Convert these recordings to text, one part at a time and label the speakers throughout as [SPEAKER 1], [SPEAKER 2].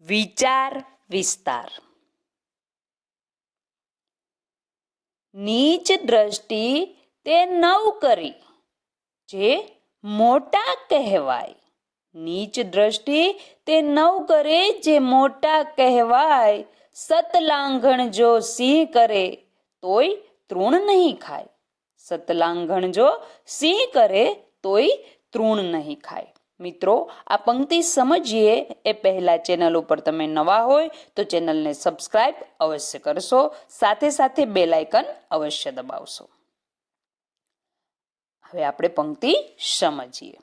[SPEAKER 1] વિચાર, વિસ્તાર. નીચ દ્રષ્ટિ તે નવ કરી, જે મોટા કહેવાય. નીચ દ્રષ્ટિ તે નવ કરે, જે મોટા કહેવાય. સતલાંઘણ જો સિંહ કરે, તોય તૃણ નહીં ખાય. સતલાંઘણ જો સિંહ કરે, તોય તૃણ નહીં ખાય. મિત્રો, આ પંક્તિ સમજીએ એ પહેલાં ચેનલ ઉપર તમે નવા હોય તો ચેનલને સબસ્ક્રાઇબ અવશ્ય કરશો, સાથે સાથે બેલ આઇકન અવશ્ય દબાવશો. હવે આપણે પંક્તિ સમજીએ.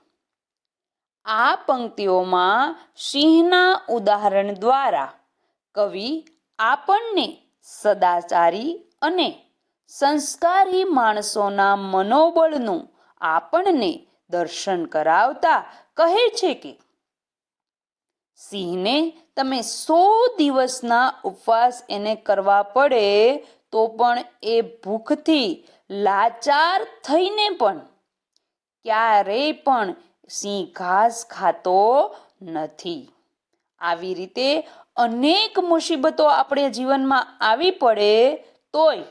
[SPEAKER 1] આ પંક્તિઓમાં સિંહના ઉદાહરણ દ્વારા કવિ આપણને સદાચારી અને સંસ્કારી માણસોના મનોબળનું આપણને દર્શન કરાવતા કહે છે કે, સિંહને તમે સો દિવસના ઉપવાસ એને કરવા પડે તો પણ એ ભૂખથી લાચાર થઈને પણ ક્યારેય પણ સિંહ ઘાસ ખાતો નથી. આવી રીતે અનેક મુસીબતો આપણે જીવનમાં આવી પડે તોય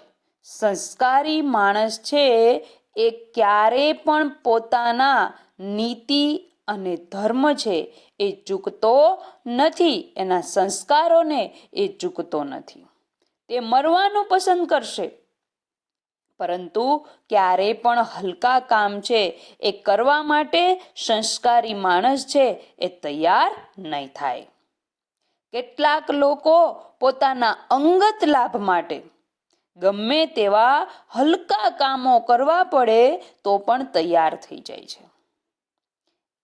[SPEAKER 1] સંસ્કારી માણસ છે એ ક્યારેય પણ પોતાના નીતિ અને ધર્મ છે એ ચૂકતો નથી, એના સંસ્કારોને એ ચૂકતો નથી. તે મરવાનું પસંદ કરશે. પરંતુ ક્યારેય પણ હલકા કામ છે એ કરવા માટે સંસ્કારી માણસ છે એ તૈયાર નહીં થાય. કેટલાક લોકો પોતાના અંગત લાભ માટે ગમે તેવા હલકા કામો કરવા પડે તો પણ તૈયાર થઈ જાય છે.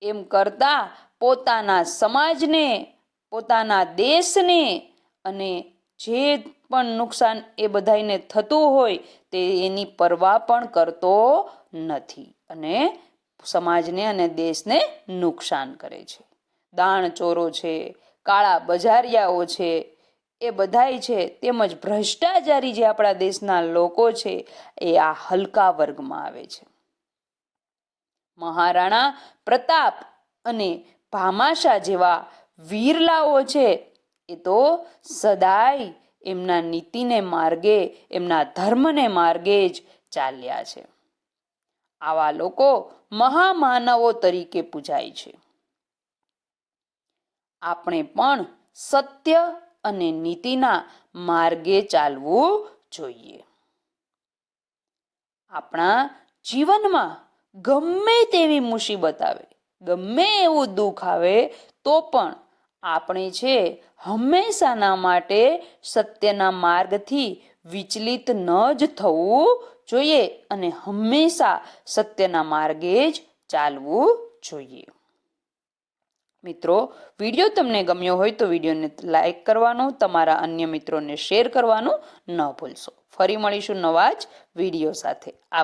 [SPEAKER 1] એમ કરતા પોતાના સમાજને, પોતાના દેશને અને જે પણ નુકસાન એ બધાને થતું હોય તે એની પરવા પણ કરતો નથી અને સમાજને અને દેશને નુકસાન કરે છે. દાણ ચોરો છે, કાળા બજારિયાઓ છે એ બધાય છે તેમજ ભ્રષ્ટાચારી જે આપણા દેશના લોકો છે એ આ હલકા વર્ગમાં આવે છે. મહારાણા પ્રતાપ અને ભામાશા જેવા વીરલાઓ છે એ તો સદાય એમના નીતિને માર્ગે, એમના ધર્મને માર્ગે જ ચાલ્યા છે. આવા લોકો મહામાનવો તરીકે પૂજાય છે. આપણે પણ સત્ય અને નીતિના માર્ગે ચાલવું જોઈએ. આપણા જીવનમાં ગમે તેવી મુસીબત આવે, ગમે એવું દુઃખ આવે, તો પણ આપણે છે હંમેશાના માટે સત્યના માર્ગથી વિચલિત ન જ થવું જોઈએ અને હંમેશા સત્યના માર્ગે જ ચાલવું જોઈએ. મિત્રો વીડિયો તમને ગમ્યો હોય તો વિડીયોને લાઇક કરવાનો, તમારા અન્ય મિત્રોને શેર કરવાનું ન ભૂલશો. ફરી મળીશું નવા જ વીડિયો સાથે. આપ